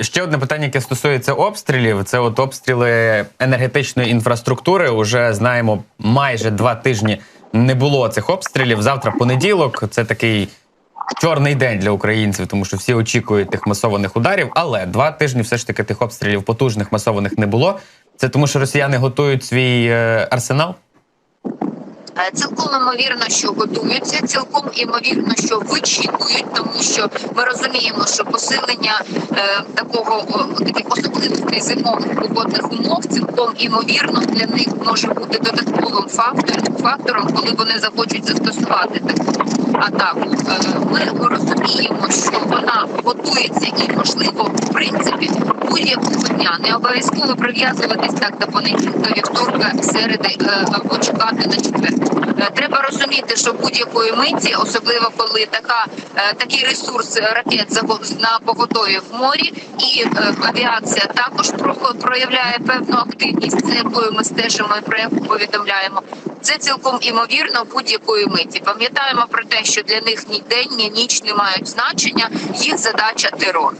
ще одне питання, яке стосується обстрілів. Це от обстріли енергетичної інфраструктури. Уже знаємо, майже два тижні не було цих обстрілів. Завтра понеділок. Це такий чорний день для українців, тому що всі очікують тих масованих ударів. Але два тижні все ж таки тих обстрілів потужних масованих не було. Це тому, що росіяни готують свій е, арсенал. Е, Цілком імовірно, що готуються, цілком імовірно, що вичікують, тому що ми розуміємо, що посилення е, такого таких особливостей зимових погодних умов цілком імовірно для них може бути додатковим фактором, фактором, коли вони захочуть застосувати таку атаку. Е, ми розуміємо, що вона готується і можливо в принципі будь-якого дня не обов'язково прив'язуватись так до понеділка, вівторка, середи е, або чекати на четвер. Е, Треба розуміти, що будь-якої миті, особливо коли така е, такий ресурс ракет на поготові в морі, і авіація також про- проявляє певну активність, за якою ми стежимо і про яку повідомляємо. Це цілком імовірно будь-якої миті. Пам'ятаємо про те, що для них ні день, ні ніч не мають значення. Їх задача терор.